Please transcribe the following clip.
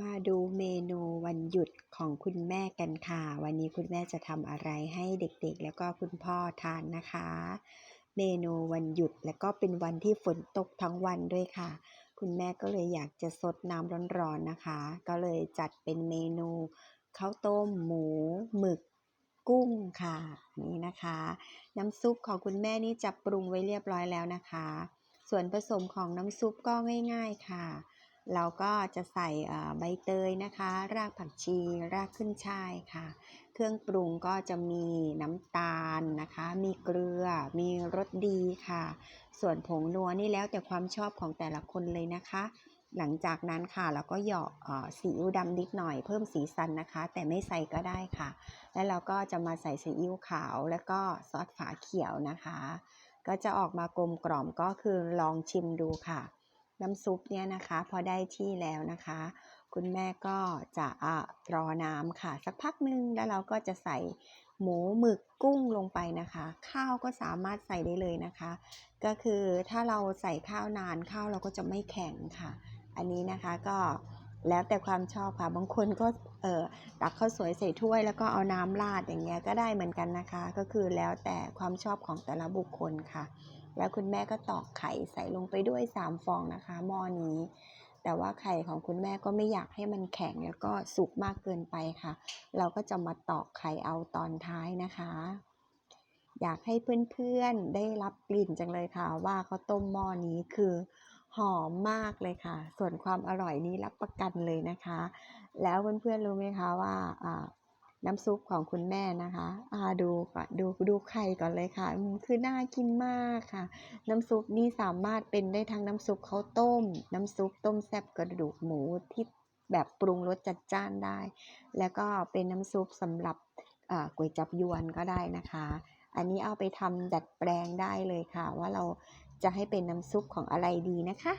มาดูเมนูวันหยุดของคุณแม่กันค่ะ วันนี้คุณแม่จะทำอะไรให้เด็กๆ แล้วก็คุณพ่อทานนะคะ เมนูวันหยุดแล้วก็เป็นวันที่ฝนตกทั้งวันด้วยค่ะ คุณแม่ก็เลยอยากจะซดน้ำร้อนๆนะคะ ก็เลยจัดเป็นเมนูข้าวต้มหมูหมึกกุ้งค่ะ นี่นะคะ น้ำซุปของคุณแม่นี่จะปรุงไว้เรียบร้อยแล้วนะคะ ส่วนผสมของน้ำซุปก็ง่าย ๆค่ะ เราก็จะใส่ใบเตยนะคะ รากผักชี รากขึ้นช่ายค่ะ เครื่องปรุงก็จะมีน้ำตาลนะคะ มีเกลือ มีรสดีค่ะ ส่วนผงนัวนี่แล้วแต่ความชอบของแต่ละคนเลยนะคะ หลังจากนั้นค่ะเราก็หยอ่อซีอิ๊วดำนิดหน่อยเพิ่มสีสันนะคะ แต่ไม่ใส่ก็ได้ค่ะ แล้วเราก็จะมาใส่ซีอิ๊วขาวแล้วก็ซอสฝาเขียวนะคะ ก็จะออกมากลมกล่อมก็คือลองชิมดูค่ะ น้ำซุปเนี่ยนะคะ พอได้ที่แล้วนะคะ คุณแม่ก็จะอะรอน้ำค่ะ สักพักหนึ่งแล้วเราก็จะใส่หมูหมึกกุ้งลงไปนะคะ ข้าวก็สามารถใส่ได้เลยนะคะ ก็คือถ้าเราใส่ข้าวนานข้าวเราก็จะไม่แข็งค่ะ อันนี้นะคะก็ แล้วแต่ความชอบค่ะ บางคนก็เออตักข้าวสวยใส่ถ้วย แล้วก็เอาน้ำราดอย่างเงี้ยก็ได้เหมือนกันนะคะ ก็คือแล้วแต่ความชอบของแต่ละบุคคลค่ะ แล้วคุณแม่ก็ตอกไข่ใส่ลงไปด้วย 3 ฟองนะคะหม้อนี้ แต่ว่าไข่ของคุณแม่ก็ไม่อยากให้มันแข็งแล้วก็สุกมากเกินไปค่ะ เราก็จะมาตอกไข่เอาตอนท้ายนะคะอยากให้เพื่อนๆได้รับกลิ่นจังเลยค่ะ ว่าข้าวต้มหม้อนี้คือ หอมมากเลยค่ะ ส่วนความอร่อยนี้รับประกันเลยนะคะ แล้วเพื่อนๆรู้ไหมคะว่าน้ำซุปของคุณแม่นะคะอาดูก่อนดูดูไข่ก่อนเลยค่ะ คือน่ากินมากค่ะ น้ำซุปนี่สามารถเป็นได้ทั้งน้ำซุปข้าวต้ม น้ำซุปต้มแซ่บกระดูกหมูที่แบบปรุงรสจัดจ้านได้ แล้วก็เป็นน้ำซุปสำหรับก๋วยจับยวนก็ได้นะคะ อันนี้เอาไปทำดัดแปลงได้เลยค่ะ ว่าเรา จะให้เป็นน้ำซุปของอะไรดีนะคะ